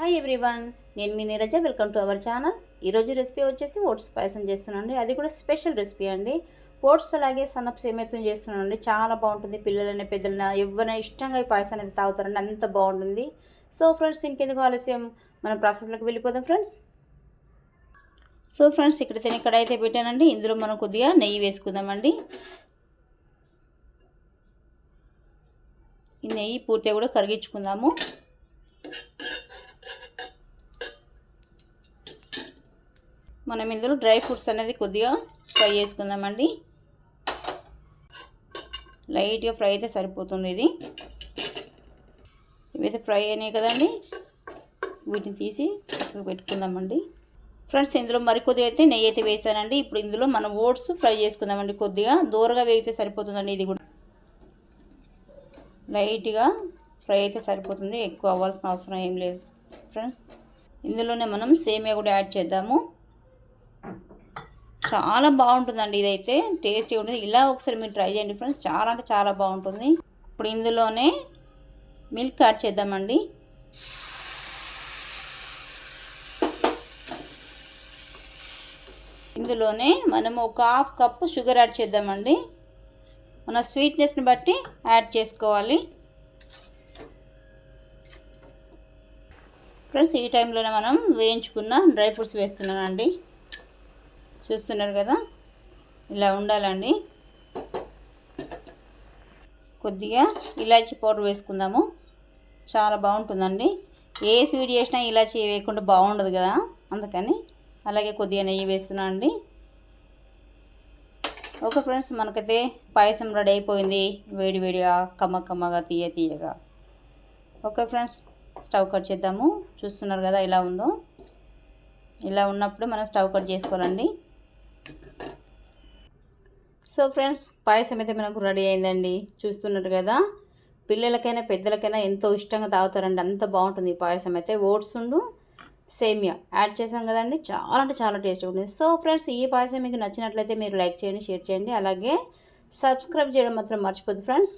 Hi everyone నేను మీ Neeraja. Welcome to our channel ఈరోజు recipe వచ్చేసి ఓట్స్ పాయసం చేస్తున్నానండి. అది కూడా స్పెషల్ రెసిపీ అండి. ఓట్స్ అలాగే సన్నప్ సేమియతో చేస్తున్నానండి. చాలా బాగుంటుంది. పిల్లలైనా పెద్దలైనా ఎవరైనా ఇష్టంగా ఈ పాయసం అనేది తాగుతారండి. అంత బాగుంటుంది. సో ఫ్రెండ్స్ ఇంకెందుకు ఆలస్యం? మనం ప్రాసెస్లోకి వెళ్ళిపోదాం ఫ్రెండ్స్ సో ఫ్రెండ్స్ ఇక్కడ తిని ఇక్కడ అయితే పెట్టానండి. ఇందులో మనం కొద్దిగా నెయ్యి వేసుకుందామండి. ఈ నెయ్యి పూర్తిగా కూడా కరిగించుకుందాము. మనం ఇందులో డ్రై ఫ్రూట్స్ అనేది కొద్దిగా ఫ్రై చేసుకుందామండి. లైట్గా ఫ్రై అయితే సరిపోతుంది ఇది. ఇవైతే ఫ్రై అయినాయి కదండి. వీటిని తీసి పెట్టుకుందామండి. ఫ్రెండ్స్ ఇందులో మరి కొద్దిగా అయితే నెయ్యి అయితే వేసానండి. ఇప్పుడు ఇందులో మనం ఓట్స్ ఫ్రై చేసుకుందామండి. కొద్దిగా దూరగా వేగితే సరిపోతుందండి ఇది కూడా. లైట్గా ఫ్రై అయితే సరిపోతుంది. ఎక్కువ అవ్వాల్సిన అవసరం ఏం లేదు. ఫ్రెండ్స్ ఇందులోనే మనం సేమియా కూడా యాడ్ చేద్దాము. చాలా బాగుంటుందండి ఇదైతే. టేస్టీ ఉంటుంది. ఇలా ఒకసారి మీరు ట్రై చేయండి ఫ్రెండ్స్. చాలా అంటే చాలా బాగుంటుంది. ఇప్పుడు ఇందులోనే మిల్క్ యాడ్ చేద్దామండి. ఇందులోనే మనము ఒక హాఫ్ కప్పు షుగర్ యాడ్ చేద్దామండి. మన స్వీట్నెస్ని బట్టి యాడ్ చేసుకోవాలి. ఫ్రెండ్స్ ఈ టైంలోనే మనం వేయించుకున్న డ్రై ఫ్రూట్స్ వేస్తున్నానండి. చూస్తున్నారు కదా? ఇలా ఉండాలండి. కొద్దిగా ఇలాచి పౌడర్ వేసుకుందాము. చాలా బాగుంటుందండి. ఏ స్వీట్ చేసినా ఇలాచి వేయకుండా బాగుండదు కదా? అందుకని అలాగే కొద్దిగా నెయ్యి వేస్తున్నాను అండి. ఓకే ఫ్రెండ్స్ మనకైతే పాయసం రెడీ అయిపోయింది. వేడి వేడిగా కమ్మ కమ్మగా తీయ తీయగా. ఓకే ఫ్రెండ్స్ స్టవ్ కట్ చేద్దాము. చూస్తున్నారు కదా ఇలా ఉందో? ఇలా ఉన్నప్పుడు మనం స్టవ్ కట్ చేసుకోవాలండి. సో ఫ్రెండ్స్ పాయసం అయితే మనకు రెడీ అయిందండి. చూస్తున్నారు కదా? పిల్లలకైనా పెద్దలకైనా ఎంతో ఇష్టంగా తాగుతారండి. అంత బాగుంటుంది ఈ పాయసం అయితే. ఓట్స్ ఉండు సేమియా యాడ్ చేసాం కదండి. చాలా అంటే చాలా టేస్ట్ ఉంటుంది. సో ఫ్రెండ్స్ ఈ పాయసం మీకు నచ్చినట్లయితే మీరు లైక్ చేయండి షేర్ చేయండి. అలాగే సబ్స్క్రైబ్ చేయడం మాత్రం మర్చిపోద్దు ఫ్రెండ్స్.